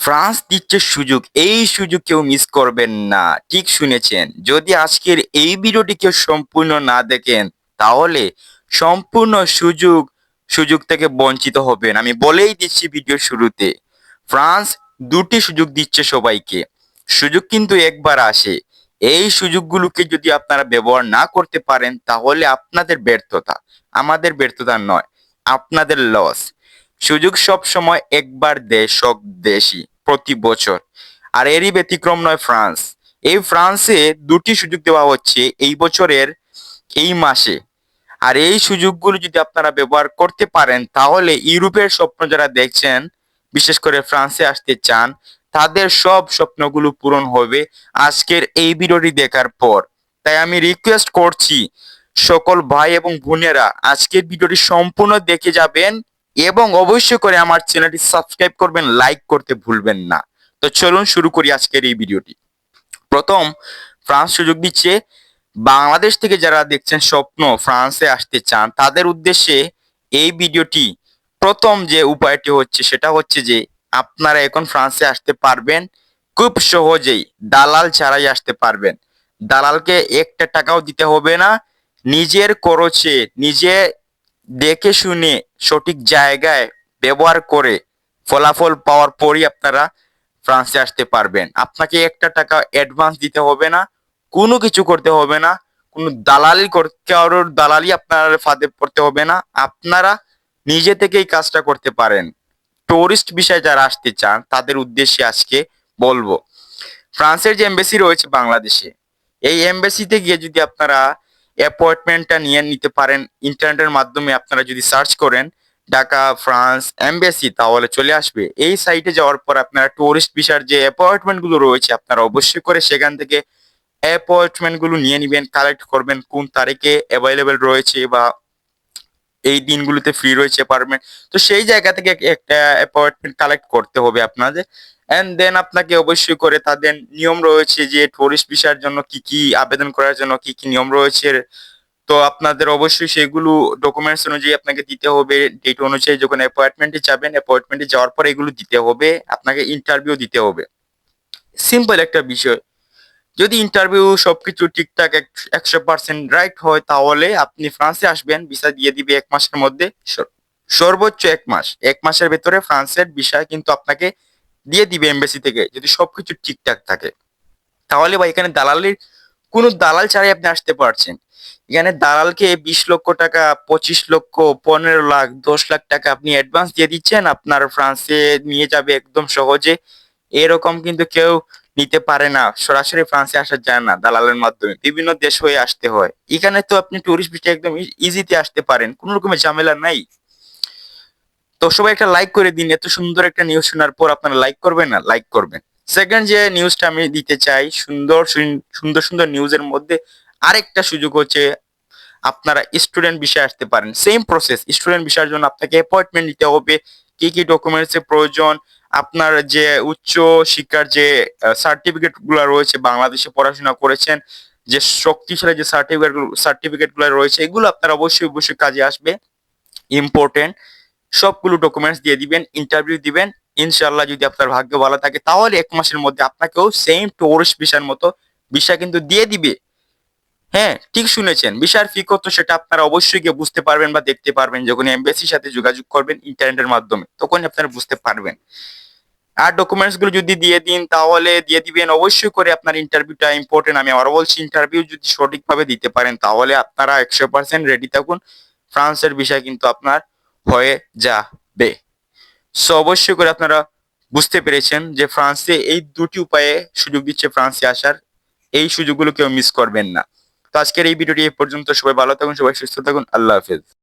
France দিচ্ছে সুযোগ, এই সুযোগ কেউ মিস করবেন না। ঠিক শুনেছেন, যদি আজকের এই ভিডিওটি কেউ সম্পূর্ণ না দেখেন, তাহলে সম্পূর্ণ সুযোগ সুযোগ থেকে বঞ্চিত হবেন। আমি বলেই দিচ্ছি ভিডিও শুরুতে, ফ্রান্স দুটি সুযোগ দিচ্ছে সবাইকে। সুযোগ কিন্তু একবার আসে। এই সুযোগগুলোকে যদি আপনারা ব্যবহার না করতে পারেন, তাহলে আপনাদের ব্যর্থতা, আমাদের ব্যর্থতা নয়, আপনাদের লস সুযোগ সব সময় একবার দেয় সব দেশই। প্রতি বছর। আর এরই ব্যতিক্রম নয় ফ্রান্স। এই ফ্রান্সে দুটি সুযোগ দেওয়া হচ্ছে এই বছরের এই মাসে। আর এই সুযোগগুলো যদি আপনারা ব্যবহার করতে পারেন, তাহলে ইউরোপের স্বপ্ন যারা দেখছেন, বিশেষ করে ফ্রান্সে আসতে চান, তাদের সব স্বপ্নগুলো পূরণ হবে আজকের এই ভিডিওটি দেখার পর। তাই আমি রিকোয়েস্ট করছি সকল ভাই এবং বোনেরা, আজকের ভিডিওটি সম্পূর্ণ দেখে যাবেন এবং অবশ্যই করে আমার চ্যানেলটি সাবস্ক্রাইব করবেন, লাইক করতে ভুলবেন না। তো চলুন শুরু করি আজকের এই ভিডিওটি। প্রথম, ফ্রান্স সুযোগ দিচ্ছে। বাংলাদেশ থেকে যারা দেখছেন স্বপ্ন ফ্রান্সে আসতে চান, তাদের উদ্দেশ্যে এই ভিডিওটি প্রথম যে উপায়টি হচ্ছে, সেটা হচ্ছে যে আপনারা এখন ফ্রান্সে আসতে পারবেন, খুব সহজেই দালাল ছাড়াই আসতে পারবেন। দালালকে একটা টাকাও দিতে হবে না। নিজের খরচে, নিজে দেখে শুনে সঠিক জায়গায় ব্যবহার করে ফলাফল পাওয়ার পরই আপনারা ফ্রান্সে আসতে পারবেন। আপনাকে একটা টাকা অ্যাডভান্স দিতে হবে না, কোনো কিছু করতে হবে না, কোনো দালালি কর- কারোর দালালি আপনার ফাঁদে পড়তে হবে না, আপনারা নিজে থেকেই কাজটা করতে পারেন। টুরিস্ট বিষয়ে যারা আসতে চান, তাদের উদ্দেশ্যে আজকে বলব। ফ্রান্সের যে এমবাসি রয়েছে বাংলাদেশে, এই এমবাসিতে গিয়ে যদি আপনারা অ্যাপয়েন্টমেন্টটা নিয়ে নিতে পারেন। ইন্টারনেটের মাধ্যমে আপনারা যদি সার্চ করেন, ঢাকা ফ্রান্স এমবেসি তাহলে চলে আসবে। এই সাইটে যাওয়ার পর আপনারা টুরিস্ট ভিসার যে অ্যাপয়েন্টমেন্টগুলো রয়েছে, আপনারা অবশ্যই করে সেখান থেকে অ্যাপয়েন্টমেন্টগুলো নিয়ে নেবেন কালেক্ট করবেন, কোন তারিখে অ্যাভেলেবেল রয়েছে বা এই দিনগুলোতে ফ্রি রয়েছে অ্যাপার্টমেন্ট তো সেই জায়গা থেকে একটা অ্যাপয়েন্টমেন্ট কালেক্ট করতে হবে আপনাদের। এন্ড দেন আপনাকে অবশ্যই করে তাদের নিয়ম রয়েছে যে টুরিস্ট ভিসার জন্য কি কি আবেদন করার জন্য কি কি নিয়ম রয়েছে। তো আপনাদের অবশ্যই সেগুলো ডকুমেন্টস অনুযায়ী আপনাকে দিতে হবে। ডেট অনুযায়ী যখন অ্যাপয়েন্টমেন্টে যাবেন অ্যাপয়েন্টমেন্টে যাওয়ার পর এগুলো দিতে হবে। আপনাকে ইন্টারভিউ দিতে হবে। সিম্পল একটা বিষয়। যদি ইন্টারভিউ সবকিছু ঠিকঠাক একশো পার্সেন্ট রাইট হয়, তাহলে আপনি ফ্রান্সে আসবেন ভিসা দিয়ে দিবে এক মাসের মধ্যে। সর- সর্বোচ্চ এক মাস। এক মাসের ভেতরে ফ্রান্সের ভিসা কিন্তু আপনাকে দিয়ে দিবে এমবাসি থেকে, যদি সবকিছু ঠিকঠাক থাকে। তাহলে বা এখানে দালালির কোনো দালাল ছাড়াই আপনি আসতে পারছেন। এখানে দালালকে বিশ লক্ষ টাকা, পঁচিশ লক্ষ, পনেরো লাখ, দশ লাখ টাকা আপনি অ্যাডভান্স দিয়ে দিচ্ছেন, আপনার ফ্রান্সে নিয়ে যাবে একদম সহজে। এরকম কিন্তু কেউ নিতে পারে না, সরাসরি ফ্রান্সে আসা যায় না দালালের মাধ্যমে। বিভিন্ন দেশ হয়ে আসতে হয়। এখানে তো আপনি টুরিস্ট ভিসা একদম ইজিতে আসতে পারেন, কোনো রকমের ঝামেলা নাই। তো সবাই একটা লাইক করে দিন, এত সুন্দর একটা নিউজ শোনার পর আপনারা লাইক করবেন না লাইক করবেন। সেকেন্ড যে নিউজটা আমি দিতে চাই, সুন্দর, সুন- সুন্দর সুন্দর নিউজের মধ্যে আরেকটা সুযোগ হচ্ছে আপনারা স্টুডেন্ট বিষয়ে আসতে পারেন। সেম প্রসেস স্টুডেন্ট বিষয়ের জন্য আপনাকে অ্যাপয়েন্টমেন্ট নিতে হবে। কি কি ডকুমেন্টস এর প্রয়োজন? আপনার যে উচ্চ শিক্ষার যে সার্টিফিকেটগুলো রয়েছে, বাংলাদেশে পড়াশোনা করেছেন, যে শক্তিশালী যে সার্টিফিকেট সার্টিফিকেটগুলো রয়েছে, এগুলো আপনার অবশ্যই অবশ্যই কাজে আসবে। ইম্পর্টেন্ট সবগুলো ডকুমেন্টস দিয়ে দিবেন ইন্টারভিউ দিবেন। ইনশাল্লাহ যদি আপনার ভাগ্য ভালো থাকে, তাহলে এক মাসের মধ্যে আপনাকেও সেম টুরিস্ট ভিসার মতো ভিসা কিন্তু দিয়ে দিবে। হ্যাঁ ঠিক শুনেছেন। ভিসার ফি কত সেটা আপনারা অবশ্যই গিয়ে বুঝতে পারবেন বা দেখতে পারবেন। যখন এমবেসির সাথে যোগাযোগ করবেন ইন্টারনেটের মাধ্যমে তখন আপনারা বুঝতে পারবেন। আর ডকুমেন্টসগুলো যদি দিয়ে দিন, তাহলে দিয়ে দিবেন। অবশ্যই করে আপনার ইন্টারভিউটা ইম্পর্টেন্ট আমি আরও বলছি ইন্টারভিউ যদি সঠিকভাবে দিতে পারেন, তাহলে আপনারা একশো পার্সেন্ট রেডি থাকুন। ফ্রান্সের বিষয় কিন্তু আপনার হয়ে যাবে। সো অবশ্যই করে আপনারা বুঝতে পেরেছেন যে ফ্রান্সে এই দুটি উপায়ে সুযোগ দিচ্ছে ফ্রান্সে আসার। এই সুযোগগুলো কেউ মিস করবেন না। তো আজকের এই ভিডিওটি এই পর্যন্ত। সবাই ভালো থাকুন সবাই সুস্থ থাকুন। আল্লাহ হাফেজ।